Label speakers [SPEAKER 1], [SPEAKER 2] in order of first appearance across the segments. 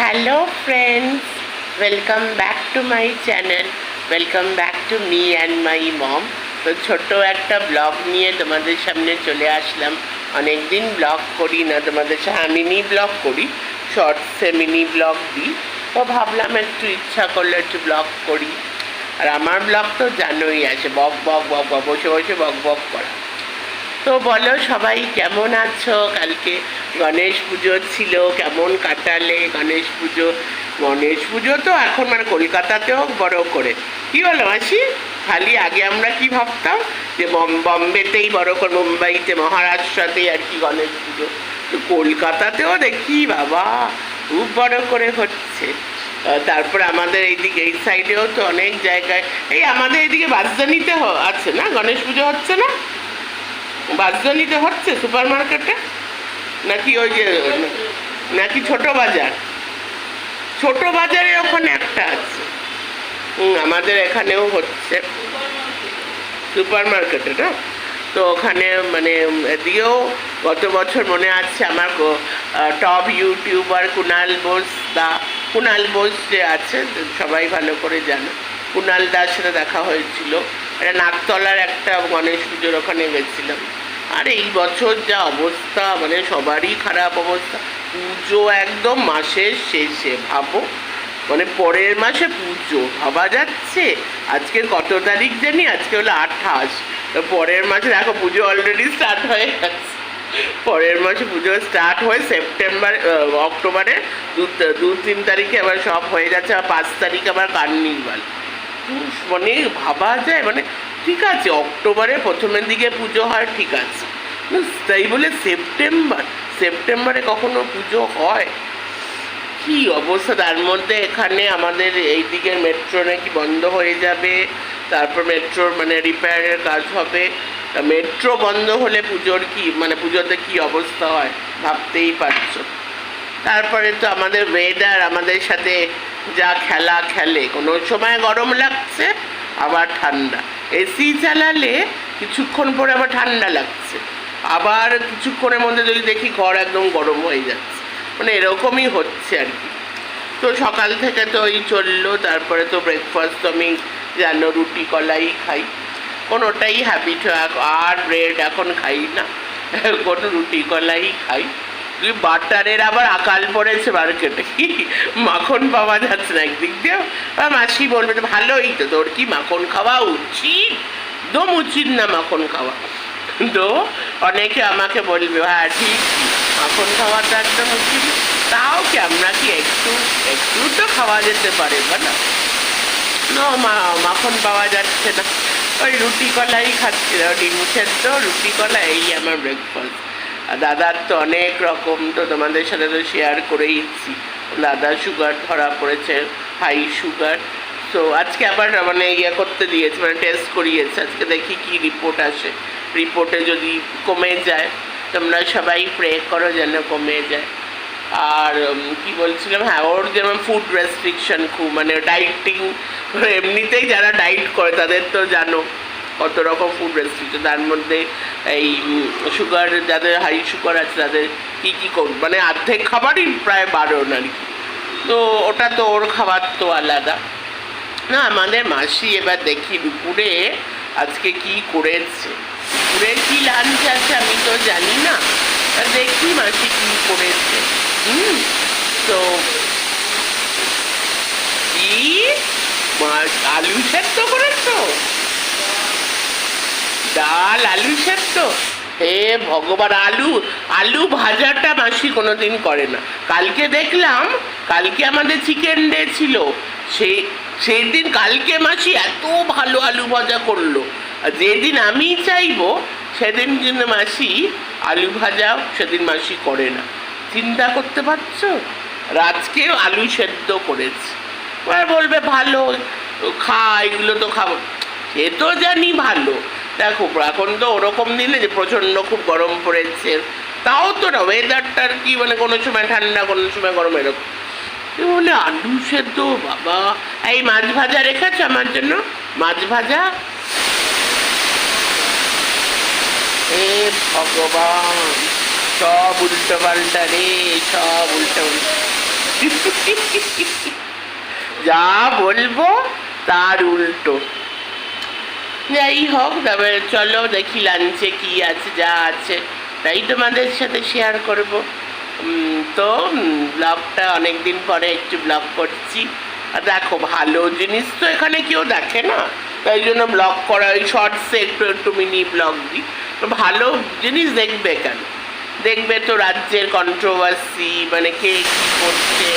[SPEAKER 1] Hello friends welcome back to my channel welcome back to me and my mom তো ছোট্ট একটা blog নিয়ে তোমাদের সামনে চলে আসলাম। অনেক দিন ব্লগ করি না, তোমাদের সাথে মিনি ব্লগ করি। শর্টসে মিনি ব্লগ দিই। তো ভাবলাম একটু ইচ্ছা করলে একটু ব্লগ করি। আর আমার ব্লগ তো জানোই আছে বক বক বক বক, বসে বসে, বক বক করা। তো বলো সবাই কেমন আছো? কালকে গণেশ পুজো ছিল, কেমন কাটালে গণেশ পুজো? গণেশ পুজো তো এখন মানে কলকাতাতেও বড় করে। কি বলো মাসি? খালি আগে আমরা কি ভাবতাম যে বম- বম্বেতেই বড় করে, মুম্বাইতে, মহারাষ্ট্রতেই আর কি গণেশ পুজো? তো কলকাতাতেও দেখি বাবা, খুব বড় করে হচ্ছে। তারপর আমাদের এইদিকে, এই সাইডেও তো অনেক জায়গায়, এই আমাদের এইদিকে বাসদানিতে আছে না? গণেশ পুজো হচ্ছে না? বাসদানিতে হচ্ছে সুপার মার্কেটে নাকি ওই যে, নাকি ছোট বাজার? ছোট বাজারে ওখানে একটা আছে। আমাদের এখানেও হচ্ছে। সুপার মার্কেটে না? তো ওখানে মানে এদিকেও গত বছর মনে আছে আমার টপ ইউটিউবার কুনাল বোস দা, কুনাল বোস যে আছে, সবাই ভালো করে জানে। কুনাল দার সাথে দেখা হয়েছিল। এটা নাকতলার একটা গণেশ পুজোর ওখানে গেছিলাম। আর এই বছর যা অবস্থা মানে সবারই খারাপ অবস্থা, পুজো একদম মাসের শেষে, ভাবো। মানে পরের মাসে পুজো, ভাবা যাচ্ছে? আজকে কত তারিখ জানি? আজকে হলো আঠাশ। তো পরের মাসে দেখো পুজো অলরেডি স্টার্ট হয়ে গেছে। পরের মাসে পুজো স্টার্ট হয়ে সেপ্টেম্বর অক্টোবরে দু দু, তিন তারিখে আবার সব হয়ে যাচ্ছে, আর পাঁচ তারিখে আবার কার্নিভাল মানে ভাবা যায় মানে ঠিক আছে অক্টোবরে প্রথমের দিকে পুজো হয়, ঠিক আছে। তাই বলে সেপ্টেম্বর, সেপ্টেম্বরে কখনো পুজো হয়? কি অবস্থা? তার মধ্যে এখানে আমাদের এই দিকের মেট্রো নাকি বন্ধ হয়ে যাবে, তারপর মেট্রোর মানে রিপেয়ারের কাজ হবে। মেট্রো বন্ধ হলে পুজোর কি মানে পুজোতে কি অবস্থা হয়? ভাবতেই পারছ। তারপরে তো আমাদের ওয়েদার আমাদের সাথে যা খেলা খেলে। কোনো সময় গরম লাগছে, আবার ঠান্ডা। এসি চালালে কিছুক্ষণ পরে আবার ঠান্ডা লাগছে। আবার কিছুক্ষণের মধ্যে যদি দেখি ঘর একদম গরম হয়ে যাচ্ছে। মানে এরকমই হচ্ছে আর কি। তো সকাল থেকে তো ওই চলল, তারপরে তো ব্রেকফাস্ট তো আমি জানো রুটি, কলাই খাই। কোনোটাই হ্যাবিট আর ব্রেড এখন খাই না। এখন রুটি, কলাই খাই। বাটারের আবার আকাল পড়েছে মার্কেটে। মাখন পাওয়া যাচ্ছে না একদিক দিয়ে আর মাসি বলবে তো ভালোই তো, তোর কি মাখন খাওয়া উচিত? দম উচিত না মাখন খাওয়া। তো অনেকে আমাকে বলবে হ্যাঁ ঠিক মাখন খাওয়াটা একদম উচিত। তাও কি আমরা কি একটু একটু তো খাওয়া যেতে পারে না? না মাখন পাওয়া যাচ্ছে না। ওই রুটি কলাই খাচ্ছি ডিম সেদ্ধ রুটি কলা এই আমার ব্রেকফাস্ট দাদার তো অনেক রকম তো তোমাদের সাথে তো শেয়ার করেইছি। দাদা সুগার ধরা পড়েছে হাই সুগার তো আজকে আবার মানে ইয়ে করতে দিয়েছে মানে টেস্ট করিয়েছে। আজকে দেখি কি রিপোর্ট আসে। রিপোর্টে যদি কমে যায়, তোমরা সবাই প্রে করো যেন কমে যায়। আর কি বলছিলাম? হ্যাঁ ওর যেমন ফুড রেস্ট্রিকশন খুব মানে ডাইটিং এমনিতেই যারা ডাইট করে তাদের তো জানো। কত রকম ফুড রেস্ট্রিকশন তার মধ্যে এই সুগার যাদের হাই সুগার আছে, তাদের কী কী কর মানে অর্ধেক খাবারই প্রায় বারণ আর কি। তো ওটা তো ওর খাবার তো আলাদা। না, আমাদের মাসি এবার দেখি দুপুরে আজকে কি করেছে। দুপুরে কি লাঞ্চ আছে আমি তো জানি না দেখি মাসি কি করেছে। হুম, তো কি? আলু সেদ্ধ করেছ? ডাল, আলু সেদ্ধ? হে ভগবান, আলু আলু ভাজাটা মাসি কোনোদিন করে না। কালকে দেখলাম, কালকে আমাদের চিকেন ডে ছিল। সেই সেই দিন কালকে মাসি এত ভালো আলু ভাজা করল। আর যেদিন আমি চাইব, সেদিন কিন্তু মাসি আলু ভাজা সেদিন মাসি করে না। চিন্তা করতে পারছ? আর আজকেও আলু সেদ্ধ করেছে। বলবে, ভালো খা এগুলো তো খাব। সে তো জানি ভালো। দেখো, এখন তো ওরকম দিলে যে প্রচণ্ড খুব গরম পড়েছে, তাও তো না ওয়েদারটার কি মানে কোনো সময় ঠান্ডা, কোনো সময় গরম এরকম। বলে আলু সেদ্ধ, বাবা। এই মাছ ভাজা রেখেছো আমার জন্য? মাছ ভাজা? হে ভগবান, সব উল্টো পাল্টা রে, সব উল্টো যা বলব তার উল্টো। যাই হোক, তারপরে চলো দেখি লাঞ্চে কি আছে, যা আছে। তাই তোমাদের সাথে শেয়ার করব। তো ব্লগটা অনেক দিন পরে একটু ব্লগ করছি। আর দেখো, ভালো জিনিস তো এখানে কেউ দেখে না। তাই জন্য ব্লগ করা, ওই শর্টসে একটু একটু মিনি ব্লগ দিই। তো ভালো জিনিস দেখবে কেন? দেখবে তো রাজ্যের কন্ট্রোভার্সি মানে কে কী করছে,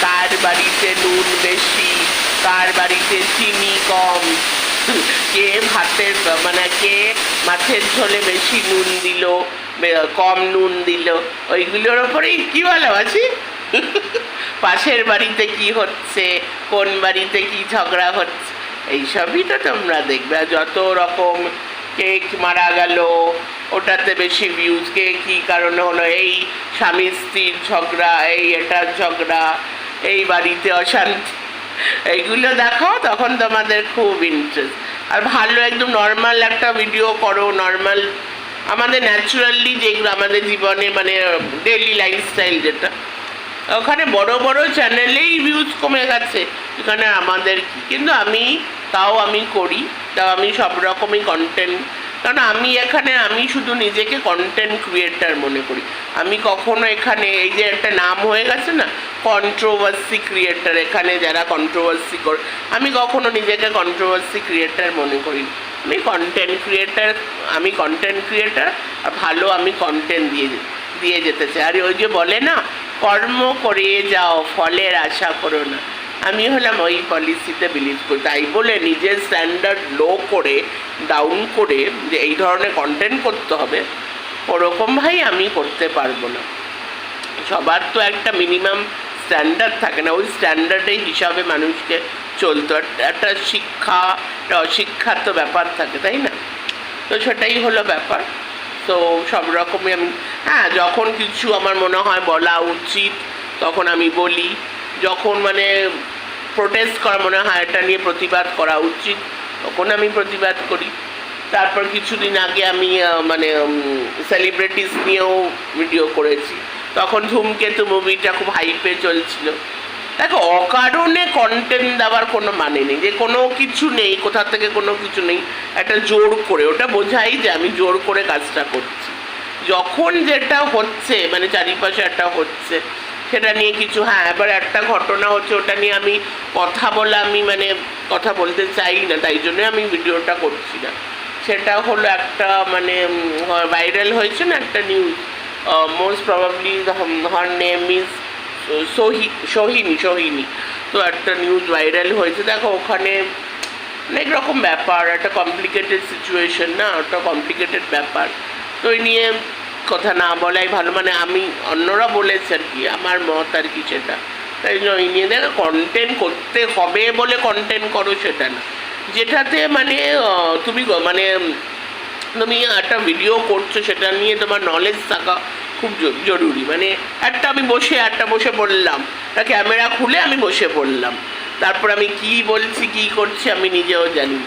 [SPEAKER 1] কার বাড়িতে নুন বেশি, কার বাড়িতে চিনি কম। কে ভাতের মানে কে মাছের ঝোলে বেশি নুন দিল কম নুন দিল, ওইগুলোর ওপরেই কি ভালোবাসি পাশের বাড়িতে কি হচ্ছে, কোন বাড়িতে কি ঝগড়া হচ্ছে, এইসবই তো তোমরা দেখবে। যত রকম কেক মারা গেল, ওটাতে বেশি ভিউজ কে কী কারণে হলো, এই স্বামী স্ত্রীর ঝগড়া, এই এটার ঝগড়া, এই বাড়িতে অশান্তি। এইগুলো দেখো, তখন তোমাদের খুব ইন্টারেস্ট আর ভালো একদম নর্মাল একটা ভিডিও করো নর্মাল আমাদের ন্যাচুরালি যেগুলো আমাদের জীবনে মানে ডেলি লাইফস্টাইল যেটা, ওখানে বড় বড় চ্যানেলেই ভিউজ কমে গেছে। এখানে আমাদের কিন্তু আমি, তাও আমি করি, তাও আমি সব রকমই কন্টেন্ট কারণ আমি এখানে, আমি শুধু নিজেকে কন্টেন্ট ক্রিয়েটার মনে করি। আমি কখনো এখানে, এই যে একটা নাম হয়ে গেছে না কন্ট্রোভার্সি ক্রিয়েটার এখানে যারা কন্ট্রোভার্সি করে, আমি কখনো নিজেকে কন্ট্রোভার্সি ক্রিয়েটার মনে করি আমি কন্টেন্ট ক্রিয়েটার আমি কন্টেন্ট ক্রিয়েটার আর ভালো আমি কন্টেন্ট দিয়ে দিয়ে যেতে চাই। আর ওই যে বলে না, কর্ম করে যাও, ফলের আশা করো না। আমি হলাম ওই পলিসিতে বিলিভ করি। তাই বলে নিজের স্ট্যান্ডার্ড লো করে ডাউন করে যে এই ধরনের কন্টেন্ট করতে হবে, ওরকম ভাই আমি করতে পারব না। সবার তো একটা মিনিমাম স্ট্যান্ডার্ড থাকে না, ওই স্ট্যান্ডার্ডের হিসাবে মানুষকে চলতো একটা- শিক্ষা একটা অশিক্ষার তো ব্যাপার থাকে, তাই না? তো সেটাই হলো ব্যাপার। তো সব রকমই আমি হ্যাঁ যখন কিছু আমার মনে হয় বলা উচিত, তখন আমি বলি। যখন মানে প্রোটেস্ট করা, মনে হয় এটা নিয়ে প্রতিবাদ করা উচিত। তখন আমি প্রতিবাদ করি। তারপর কিছুদিন আগে আমি মানে সেলিব্রিটিস নিয়েও ভিডিও করেছি। তখন ধূমকেতু মুভিটা খুব হাইপে চলছিল। দেখো, অকারণে কন্টেন্ট দেওয়ার কোনো মানে নেই। যে কোনো কিছু নেই, কোথা থেকে কোনো কিছু নেই, একটা জোর করে। ওটা বোঝাই যে আমি জোর করে কাজটা করছি। যখন যেটা হচ্ছে মানে চারিপাশে একটা হচ্ছে সেটা নিয়ে কিছু হ্যাঁ এবার একটা ঘটনা হচ্ছে ওটা নিয়ে আমি কথা বলা আমি মানে কথা বলতে চাই না, তাই জন্য আমি ভিডিওটা করছি না। সেটা হলো একটা মানে ভাইরাল হয়েছে না একটা news most probably her name is Sohi, Sohini Sohini. তো একটা নিউজ ভাইরাল হয়েছে, দেখো ওখানে অনেক রকম ব্যাপার, একটা কমপ্লিকেটেড সিচুয়েশন না, একটা কমপ্লিকেটেড ব্যাপার। তো নিয়ে কথা না বলাই ভালো মানে আমি অন্যরা বলেছে আর কি, আমার মত আর কি সেটা। তাই জন্য এই নিয়ে দেখো কন্টেন্ট করতে হবে বলে কন্টেন্ট করো সেটা না। যেটাতে মানে তুমি মানে তুমি একটা ভিডিও করছ, সেটা নিয়ে তোমার নলেজ থাকা খুব জরুরি। মানে একটা আমি বসে, একটা বসে পড়লাম ক্যামেরা খুলে আমি বসে পড়লাম তারপর আমি কি বলছি, কি করছি, আমি নিজেও জানি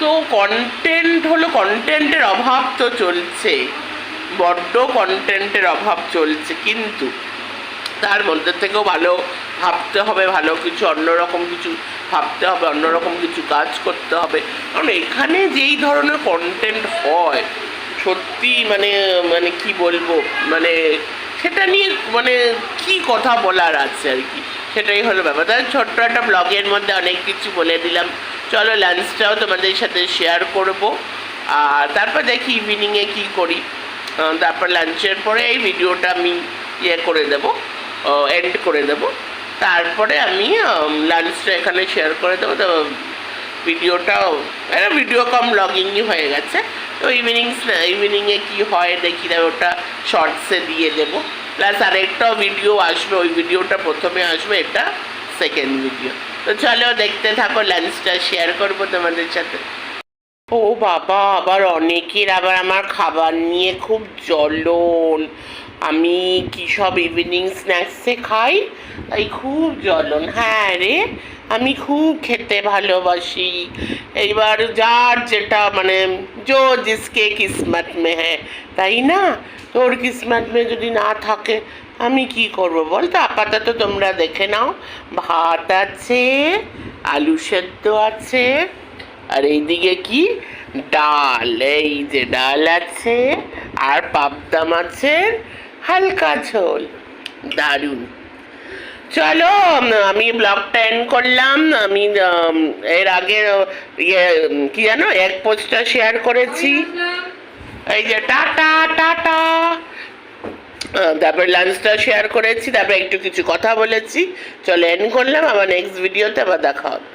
[SPEAKER 1] তো কন্টেন্ট হলো কন্টেন্টের অভাব তো চলছে। বড্ড কন্টেন্টের অভাব চলছে, কিন্তু তার মধ্যে থেকেও ভালো ভাবতে হবে, ভালো কিছু, অন্যরকম কিছু ভাবতে হবে, অন্যরকম কিছু কাজ করতে হবে। কারণ এখানে যেই ধরনের কন্টেন্ট হয়, সত্যি মানে মানে কি বলব মানে সেটা নিয়ে মানে কি কথা বলার আছে আর কি? সেটাই হলো ব্যাপার। তাহলে ছোট্ট একটা ব্লগের মধ্যে অনেক কিছু বলে দিলাম। চলো লাঞ্চটাও তোমাদের সাথে শেয়ার করব। আর তারপর দেখি ইভিনিংয়ে কি করি। তারপর লাঞ্চের পরে এই ভিডিওটা আমি ইয়ে করে দেবো এন্ড করে দেবো। তারপরে আমি লাঞ্চটা এখানে শেয়ার করে দেবো। তো ভিডিওটাও একটা ভিডিও কম ব্লগিংই হয়ে গেছে। তো ইভিনিং ইভিনিংয়ে কী হয় দেখি না, ওটা শর্টসে দিয়ে দেবো। প্লাস আরেকটাও ভিডিও আসবে, ওই ভিডিওটা প্রথমে আসবে, এটা সেকেন্ড ভিডিও তো চলো দেখতে থাকো, লাঞ্চটা শেয়ার করব তোমাদের সাথে। ও বাবা, আবার অনেকের আবার আমার খাবার নিয়ে খুব জ্বলন। আমি কি সব ইভিনিং স্ন্যাক্সে খাই? তাই খুব জ্বলন। হ্যাঁ রে, আমি খুব খেতে ভালোবাসি। এইবার যার যেটা মানে জো জিসকে কিসমত মে হ্যাঁ তাই না? তোর কিসমত মে যদি না থাকে, আমি কি করব বল? তো আপাতত তোমরা দেখে নাও। ভাত আছে, আলু সেদ্ধ আছে আর এইদিকে কি? ডাল, এই যে ডাল আছে আর পাবদা মাছের হালকা ঝোল, দারুণ। চলো আমি ব্লগটা এন্ড করলাম। আমি এর আগে ইয়ে কি জানো? এক পোস্টটা শেয়ার করেছি। এই যে টাটা টাটা। তারপরে লাঞ্চটা শেয়ার করেছি, তারপরে একটু কিছু কথা বলেছি। চলো এন্ড করলাম। আবার নেক্সট ভিডিওতে আবার দেখা হবে।